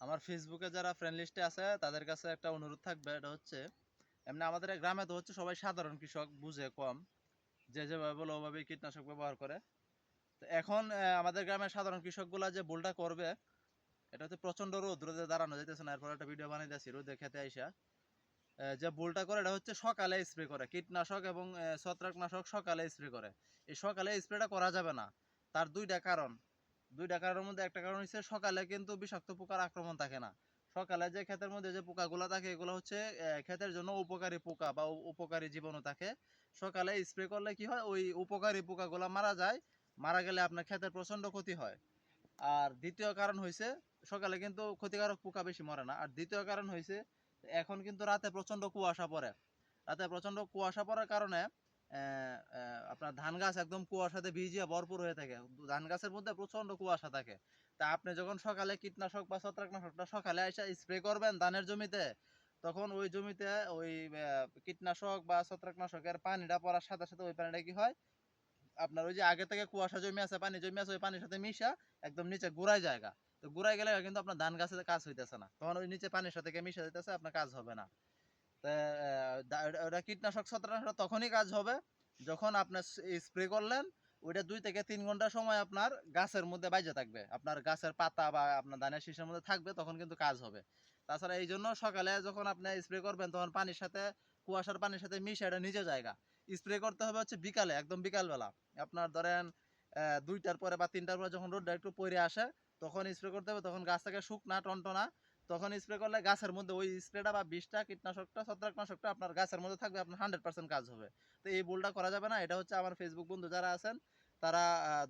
আমার ফেসবুকে যারা ফ্রেন্ড লিস্টে আছে, তাদের কাছে একটা অনুরোধ থাকবে, এটা হচ্ছে, এমনি আমাদের গ্রামে তো হচ্ছে সবাই সাধারণ কৃষক, বুঝে কম, যে যেভাবে বলে ওভাবেই কীটনাশক ব্যবহার করে। তো এখন আমাদের গ্রামের সাধারণ কৃষকগুলা যে ভুলটা করবে, এটা হচ্ছে প্রচণ্ড রোদ, রোদে দাঁড়ানো যাইতেছে না, এরপর একটা ভিডিও বানিয়ে দিয়েছি রোদে খেতে আইসা। যে ভুলটা করে, এটা হচ্ছে সকালে স্প্রে করে, কীটনাশক এবং ছত্রাকনাশক সকালে স্প্রে করে। এই সকালে স্প্রেটা করা যাবে না, তার দুইটা কারণ। দুইটা কারণের মধ্যে একটা কারণ হচ্ছে সকালে কিন্তু বিষাক্ত পোকার আক্রমণ থাকে না। সকালে যে ক্ষেতের মধ্যে যে পোকাগুলো থাকে, এগুলো হচ্ছে ক্ষেতের জন্য উপকারী পোকা বা উপকারী জীবাণু থাকে। সকালে স্প্রে করলে কি হয়, ওই উপকারী পোকাগুলো মারা যায়, মারা গেলে আপনার ক্ষেতের প্রচণ্ড ক্ষতি হয়। আর দ্বিতীয় কারণ হয়েছে সকালে কিন্তু ক্ষতিকারক পোকা বেশি মরে না। আর দ্বিতীয় কারণ হয়েছে এখন কিন্তু রাতে প্রচণ্ড কুয়াশা পড়ে। রাতে প্রচণ্ড কুয়াশা পড়ার কারণে আপনার ধান গাছ একদম কুয়াশাতে ভিজিয়ে ভরপুর হয়ে থাকে। ধান গাছের মধ্যে প্রচণ্ড কুয়াশা থাকে। তা আপনি যখন সকালে কীটনাশক বা ছত্রাকনাশকটা সকালে এসে স্প্রে করবেন ধানের জমিতে, তখন ওই জমিতে ওই কীটনাশক বা ছত্রাকনাশকের পানিটা পড়ার সাথে সাথে ওই পানিটা কি হয়? আপনার ওই যে আগে থেকে কুয়াশা জমি আছে, পানি জমি আছে, ওই পানির সাথে মিশা একদম নিচে গুড়ায় জায়গা। তো গুড়ায় গেলে কিন্তু আপনার ধান গাছের কাজ হইতেছে না। তখন ওই নিচে পানির সাথে মিশে যেতেছে আপনার কাজ হবে না। ওটা- কীটনাশক ছত্রাকনাশক তখনই কাজ হবে যখন আপনার স্প্রে করলেন, ওইটা দুই থেকে তিন ঘণ্টা সময় আপনার গাছের মধ্যে বাইজে থাকবে। আপনার গাছের পাতা বা আপনার ধানের শীষের মধ্যে থাকবে, তখন কিন্তু কাজ হবে। তাছাড়া এই জন্য সকালে যখন আপনি স্প্রে করবেন, তখন পানির সাথে, কুয়াশার পানির সাথে মিশে এটা নিজে জায়গা। স্প্রে করতে হবে হচ্ছে বিকালে, একদম বিকালবেলা। আপনার ধরেন দুইটার পরে বা তিনটার পরে যখন রোদটা একটু পরে আসে, তখন স্প্রে করতে হবে, তখন গাছ থেকে শুকনা, টনটনা তখন স্প্রে করলে গাছের মধ্যে ওই স্প্রেটা বা বিষটা, কীটনাশকটা, ছত্রাকনাশকটা আপনার গাছের মধ্যে থাকবে, আপনার হান্ড্রেড পার্সেন্ট কাজ হবে। তো এই ভুলটা করা যাবে না, এটা হচ্ছে আমার ফেসবুক বন্ধু যারা আছেন, তারা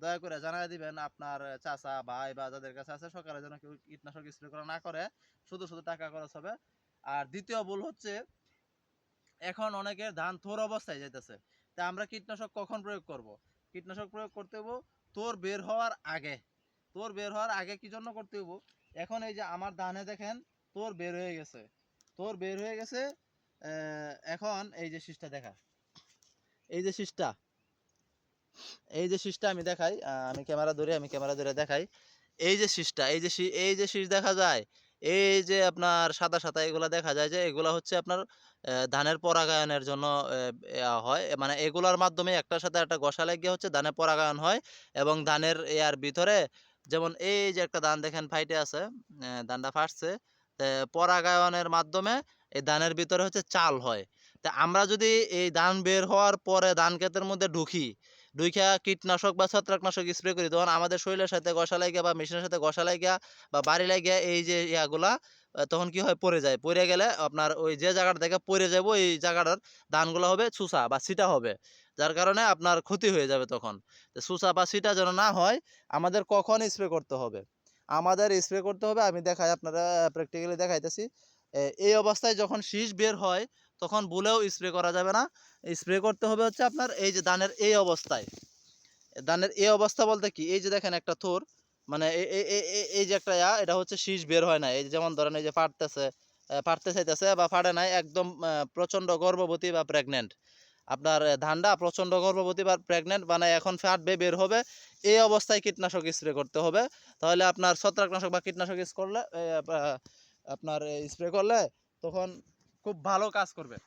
দয়া করে জানাই দিবেন আপনার চাচা, ভাই বা যাদের কাছে আছে, সকালে যেন কেউ কীটনাশক স্প্রে করা না করে, শুধু শুধু টাকা খরচ হবে। আর দ্বিতীয় ভুল হচ্ছে, এখন অনেকের ধান থোর অবস্থায় যাইতেছে। তা আমরা কীটনাশক কখন প্রয়োগ করব? কীটনাশক প্রয়োগ করতে হব তোর বের হওয়ার আগে। তোর বের হওয়ার আগে কি জন্য করতে হব এখন এই যে আমার ধানে দেখেন, তোর বের হয়ে গেছে। তোর বের হয়ে গেছে এখন এই যে শীষটা দেখা। এই যে শীষটা। এই যে শীষটা আমি দেখাই আমি ক্যামেরা ধরে, আমি ক্যামেরা ধরে দেখাই। এই যে শীষটা, এই যে এই যে শীষ দেখা যায়, এই যে আপনার সাদা সাদা এগুলা দেখা যায় যে এগুলা হচ্ছে আপনার ধানের পরাগায়নের জন্য হয়। মানে এগুলার মাধ্যমে একটার সাথে একটা গসা লাগিয়ে হচ্ছে ধানের পরাগায়ন হয় এবং ধানের ইয়ার ভিতরে যেমন এই যে একটা ধান দেখেন ফাইটে আছে ধানটা ফাটছে পরাগায়নের মাধ্যমে এই ধানের ভিতরে হচ্ছে চাল হয়। তা আমরা যদি এই ধান বের হওয়ার পরে ধান ক্ষেতের মধ্যে ঢুকি ঢুইখা কীটনাশক বা ছত্রাকনাশক স্প্রে করি। তখন আমাদের শরীরের সাথে গসা লাগিয়া বা মেশিনের সাথে গসা লাগিয়া বা বাড়ি লাগিয়া এই যে ইয়াগুলা তখন কি হয়? পড়ে যায়। পড়ে গেলে আপনার ওই যে জায়গাটা থেকে পড়ে যাব এই জায়গাটার ধানগুলো হবে ছুসা বা ছিটা হবে। যার কারণে আপনার ক্ষতি হয়ে যাবে তখন। ছুসা বা ছিটা যেন না হয়, আমাদের কখন স্প্রে করতে হবে? আমাদের স্প্রে করতে হবে, আমি দেখাই আপনারা প্র্যাকটিক্যালি দেখাইতেছি। এই অবস্থায় যখন শীষ বের হয় তখন ভুলেও স্প্রে করা যাবে না। স্প্রে করতে হবে হচ্ছে আপনার এই যে ধানের এই অবস্থায়। ধানের এই অবস্থা বলতে কি? এই যে দেখেন একটা থোর মানে এই যে একটা ইয়া, এটা হচ্ছে শীষ বের হয় না এই যেমন ধরেন এই যে ফাটতেছে ফাটতে চাইতেছে বা ফাটে নাই, একদম প্রচণ্ড গর্ভবতী বা প্রেগনেন্ট আপনার ধানটা প্রচণ্ড গর্ভবতী বা প্রেগনেন্ট মানে এখন ফাটবে, বের হবে, এই অবস্থায় কীটনাশক স্প্রে করতে হবে। তাহলে আপনার ছত্রাকনাশক বা কীটনাশক করলে আপনার স্প্রে করলে তখন খুব ভালো কাজ করবে।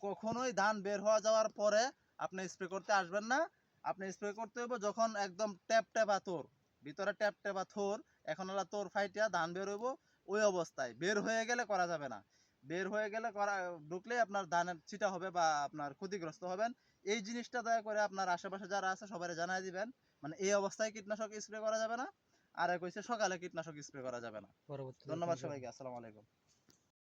কখনোই ধান বের হওয়া যাওয়ার পরে আপনি স্প্রে করতে আসবেন না। আপনি স্প্রে করতে হবে যখন একদম ট্যাপ ট্যাপা তোর ভিতরে ট্যাপ ট্যাপা থোর এখন হলো তোর ফাইটিয়া ধান বের হইব ওই অবস্থায়। বের হয়ে গেলে করা যাবে না। বের হয়ে গেলে করা ঢুকলে আপনার ধানের ছিটা হবে বা আপনার ক্ষতিগ্রস্ত হবেন। এই জিনিসটা দয়া করে আপনার আশেপাশে যারা আছে সবাই জানাই দিবেন। মানে এই অবস্থায় কীটনাশক স্প্রে করা যাবে না। আর এক হচ্ছে সকালে কীটনাশক স্প্রে করা যাবে না। ধন্যবাদ সবাইকে আসসালামু আলাইকুম।